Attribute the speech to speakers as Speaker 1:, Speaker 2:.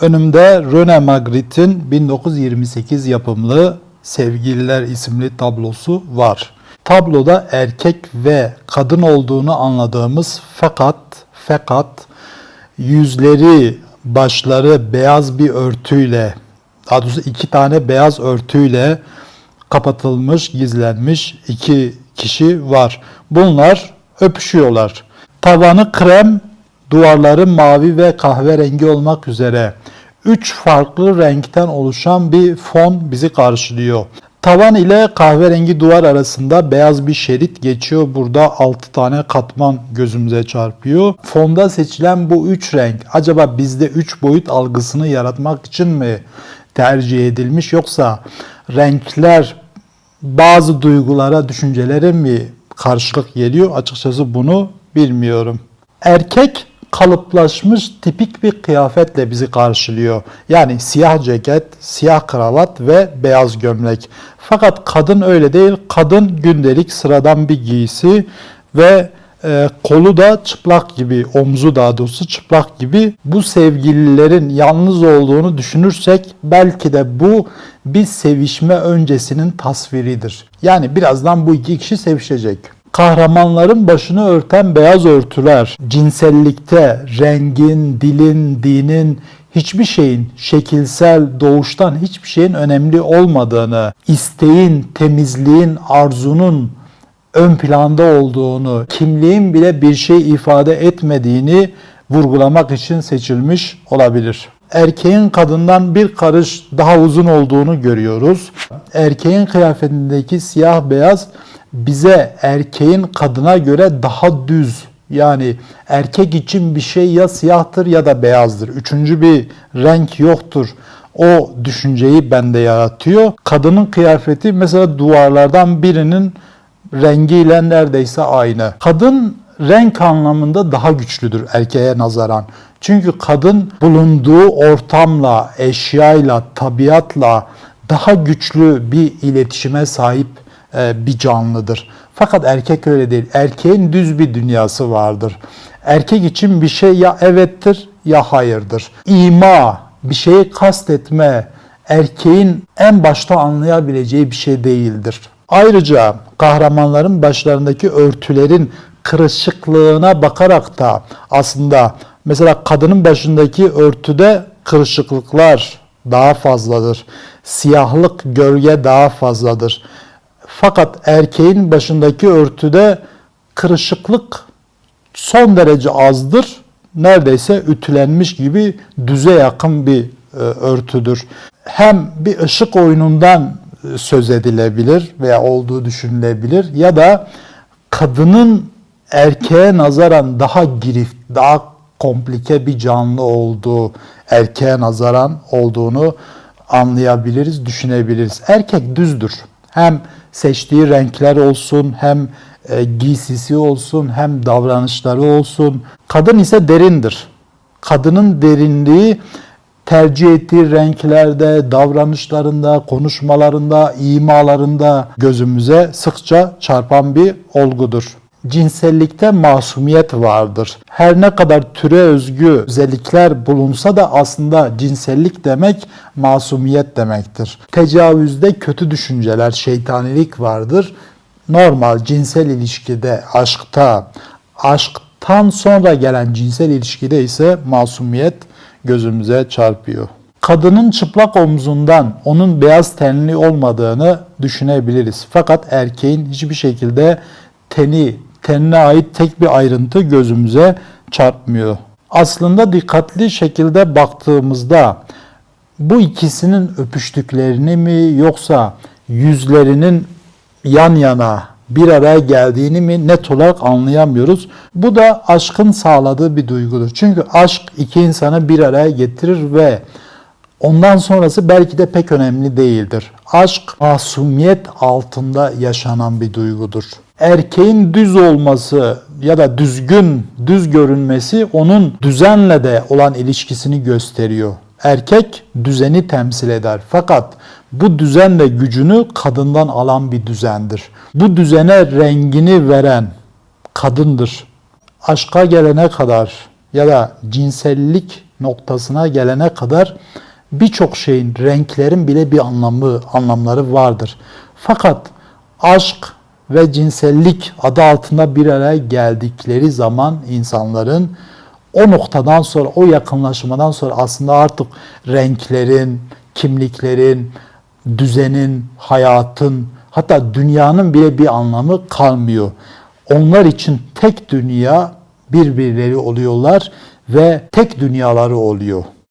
Speaker 1: Önümde Rene Magritte'in 1928 yapımlı Sevgililer isimli tablosu var. Tabloda erkek ve kadın olduğunu anladığımız fakat fakat yüzleri, başları beyaz bir örtüyle, daha doğrusu iki tane beyaz örtüyle kapatılmış, gizlenmiş iki kişi var. Bunlar öpüşüyorlar. Tavanı krem, duvarları mavi ve kahverengi olmak üzere üç farklı renkten oluşan bir fon bizi karşılıyor. Tavan ile kahverengi duvar arasında beyaz bir şerit geçiyor. Burada 6 tane katman gözümüze çarpıyor. Fonda seçilen bu 3 renk acaba bizde 3 boyut algısını yaratmak için mi tercih edilmiş yoksa renkler bazı duygulara, düşüncelere mi karşılık geliyor? Açıkçası bunu bilmiyorum. Erkek kalıplaşmış tipik bir kıyafetle bizi karşılıyor. Yani siyah ceket, siyah kravat ve beyaz gömlek. Fakat kadın öyle değil. Kadın gündelik sıradan bir giysi ve e, kolu da çıplak gibi, omzu daha doğrusu çıplak gibi. Bu sevgililerin yalnız olduğunu düşünürsek belki de bu bir sevişme öncesinin tasviridir. Yani birazdan bu iki kişi sevişecek. Kahramanların başını örten beyaz örtüler, cinsellikte, rengin, dilin, dinin, hiçbir şeyin şekilsel, doğuştan hiçbir şeyin önemli olmadığını, isteğin, temizliğin, arzunun ön planda olduğunu, kimliğin bile bir şey ifade etmediğini vurgulamak için seçilmiş olabilir. Erkeğin kadından bir karış daha uzun olduğunu görüyoruz. Erkeğin kıyafetindeki siyah beyaz bize erkeğin kadına göre daha düz yani erkek için bir şey ya siyahtır ya da beyazdır. Üçüncü bir renk yoktur. O düşünceyi bende yaratıyor. Kadının kıyafeti mesela duvarlardan birinin rengiyle neredeyse aynı. Kadın renk anlamında daha güçlüdür erkeğe nazaran. Çünkü kadın bulunduğu ortamla, eşyayla, tabiatla daha güçlü bir iletişime sahip e, bir canlıdır. Fakat erkek öyle değil. Erkeğin düz bir dünyası vardır. Erkek için bir şey ya evettir ya hayırdır. İma, bir şeyi kastetme, erkeğin en başta anlayabileceği bir şey değildir. Ayrıca kahramanların başlarındaki örtülerin kırışıklığına bakarak da aslında mesela kadının başındaki örtüde kırışıklıklar daha fazladır. Siyahlık, gölge daha fazladır. Fakat erkeğin başındaki örtüde kırışıklık son derece azdır. Neredeyse ütülenmiş gibi düze yakın bir e, örtüdür. Hem bir ışık oyunundan e, söz edilebilir veya olduğu düşünülebilir ya da kadının erkeğe nazaran daha girift, daha komplike bir canlı olduğu, erkeğe nazaran olduğunu anlayabiliriz, düşünebiliriz. Erkek düzdür. Hem seçtiği renkler olsun, hem e, giysisi olsun, hem davranışları olsun. Kadın ise derindir. Kadının derinliği tercih ettiği renklerde, davranışlarında, konuşmalarında, imalarında gözümüze sıkça çarpan bir olgudur. Cinsellikte masumiyet vardır. Her ne kadar türe özgü özellikler bulunsa da aslında cinsellik demek masumiyet demektir. Tecavüzde kötü düşünceler, şeytanilik vardır. Normal cinsel ilişkide, aşkta, aşktan sonra gelen cinsel ilişkide ise masumiyet gözümüze çarpıyor. Kadının çıplak omzundan onun beyaz tenli olmadığını düşünebiliriz. Fakat erkeğin hiçbir şekilde teni, tenine ait tek bir ayrıntı gözümüze çarpmıyor. Aslında dikkatli şekilde baktığımızda bu ikisinin öpüştüklerini mi yoksa yüzlerinin yan yana bir araya geldiğini mi net olarak anlayamıyoruz. Bu da aşkın sağladığı bir duygudur. Çünkü aşk iki insanı bir araya getirir ve ondan sonrası belki de pek önemli değildir. Aşk masumiyet altında yaşanan bir duygudur. Erkeğin düz olması ya da düzgün, düz görünmesi onun düzenle de olan ilişkisini gösteriyor. Erkek düzeni temsil eder. Fakat bu düzenle gücünü kadından alan bir düzendir. Bu düzene rengini veren kadındır. Aşka gelene kadar ya da cinsellik noktasına gelene kadar birçok şeyin, renklerin bile bir anlamı, anlamları vardır. Fakat aşk ve cinsellik adı altında bir araya geldikleri zaman insanların o noktadan sonra, o yakınlaşmadan sonra aslında artık renklerin, kimliklerin, düzenin, hayatın, hatta dünyanın bile bir anlamı kalmıyor. Onlar için tek dünya birbirleri oluyorlar ve tek dünyaları oluyor.